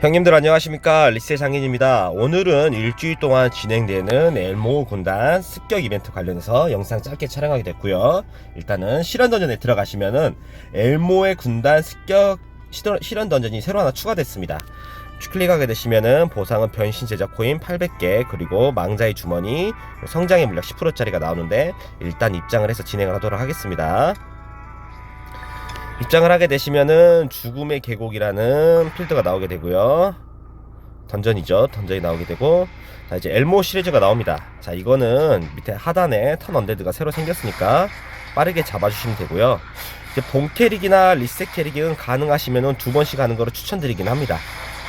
형님들 안녕하십니까? 리세 장인입니다. 오늘은 일주일 동안 진행되는 엘모 군단 습격 이벤트 관련해서 영상 짧게 촬영하게 됐고요. 일단은 실현 던전에 들어가시면은 엘모의 군단 습격 실현- 던전이 새로 하나 추가됐습니다. 클릭하게 되시면은 보상은 변신 제작 코인 800개 그리고 망자의 주머니 성장의 물약 10%짜리가 나오는데 일단 입장을 해서 진행을 하도록 하겠습니다 입장을 하게 되시면은 죽음의 계곡이라는 필드가 나오게 되고요. 던전이죠. 던전이 나오게 되고 자 이제 엘모 시리즈가 나옵니다. 자 이거는 밑에 하단에 턴 언데드가 새로 생겼으니까 빠르게 잡아주시면 되고요. 이제 본 캐릭이나 리셋 캐릭은 가능하시면은 두 번씩 하는 거를 추천드리긴 합니다.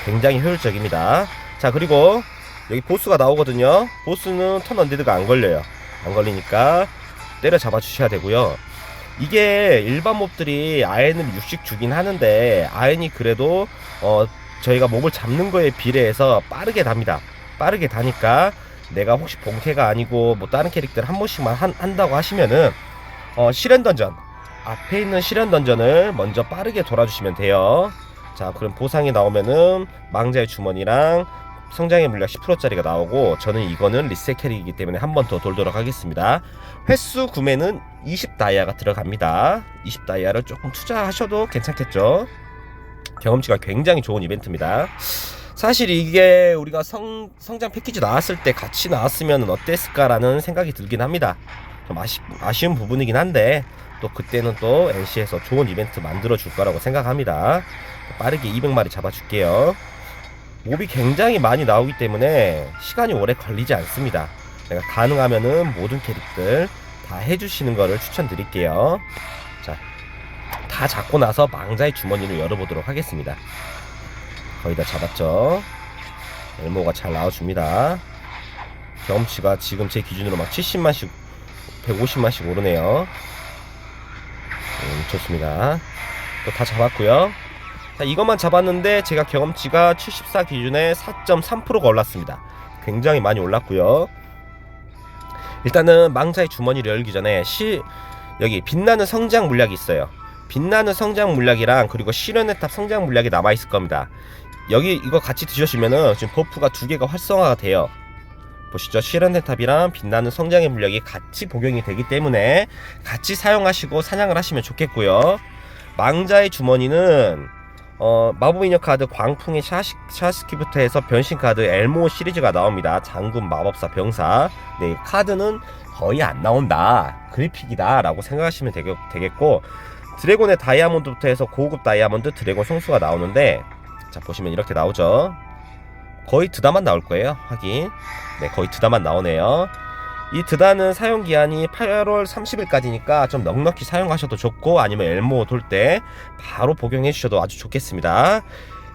굉장히 효율적입니다. 자 그리고 여기 보스가 나오거든요. 보스는 턴 언데드가 안 걸려요. 안 걸리니까 때려 잡아 주셔야 되고요. 이게 일반 몹들이 아엔을 60 주긴 하는데 아엔이 그래도 어 저희가 몹을 잡는 거에 비례해서 빠르게 답니다. 빠르게 다니까 내가 혹시 본캐가 아니고 뭐 다른 캐릭टर 한 번씩만 한, 한다고 하시면은 어 실현 던전 앞에 있는 실현 던전을 먼저 빠르게 돌아주시면 돼요. 자 그럼 보상이 나오면은 망자의 주머니랑 성장의 물약 10%짜리가 나오고 저는 이거는 리셋 캐릭이기 때문에 한 번 더 돌도록 하겠습니다. 횟수 구매는 20 다이아가 들어갑니다. 20 다이아를 조금 투자하셔도 괜찮겠죠. 경험치가 굉장히 좋은 이벤트입니다. 사실 이게 우리가 성, 성장 패키지 나왔을 때 같이 나왔으면 어땠을까라는 생각이 들긴 합니다. 좀 아쉬, 아쉬운 부분이긴 한데 또 그때는 또 NC에서 좋은 이벤트 만들어 줄 거라고 생각합니다. 빠르게 200마리 잡아줄게요. 몹이 굉장히 많이 나오기 때문에 시간이 오래 걸리지 않습니다. 내가 가능하면은 모든 캐릭들 다 해주시는 거를 추천드릴게요. 자, 다 잡고 나서 망자의 주머니를 열어보도록 하겠습니다. 거의 다 잡았죠. 엘모가 잘 나와줍니다. 경험치가 지금 제 기준으로 막 70만씩, 150만씩 오르네요. 음, 좋습니다. 또 다 잡았고요. 자, 이것만 잡았는데 제가 경험치가 74 기준에 4.3%가 올랐습니다. 굉장히 많이 올랐고요. 일단은 망자의 주머니를 열기 전에 시 여기 빛나는 성장 물약이 있어요. 빛나는 성장 물약이랑 그리고 실현의 탑 성장 물약이 남아 있을 겁니다. 여기 이거 같이 드셔시면은 지금 버프가 두 개가 활성화가 돼요. 보시죠. 실현의 탑이랑 빛나는 성장의 물약이 같이 복용이 되기 때문에 같이 사용하시고 사냥을 하시면 좋겠고요. 망자의 주머니는 어, 마법인형 카드 광풍의 샤시, 샤스키부터 해서 변신 카드 엘모 시리즈가 나옵니다. 장군 마법사 병사. 네, 이 카드는 거의 안 나온다. 그래픽이다. 라고 생각하시면 되겠, 되겠 고, 드래곤의 다이아몬드부터 해서 고급 다이아몬드 드래곤 성수가 나오는데, 자, 보시면 이렇게 나오죠. 거의 드다만 나올 거예요. 확인. 네, 거의 드다만 나오네요. 이 드다는 사용 기한이 8월 30일까지니까 좀 넉넉히 사용하셔도 좋고 아니면 엘모 돌 때 바로 복용해 주셔도 아주 좋겠습니다.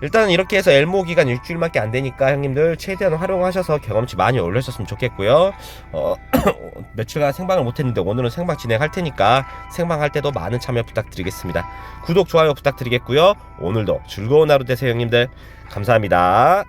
일단은 이렇게 해서 엘모 기간 일주일밖에 안 되니까 형님들 최대한 활용하셔서 경험치 많이 올려주셨으면 좋겠고요. 어, 며칠간 생방을 못했는데 오늘은 생방 진행할 테니까 생방할 때도 많은 참여 부탁드리겠습니다. 구독 좋아요 부탁드리겠고요. 오늘도 즐거운 하루 되세요 형님들. 감사합니다.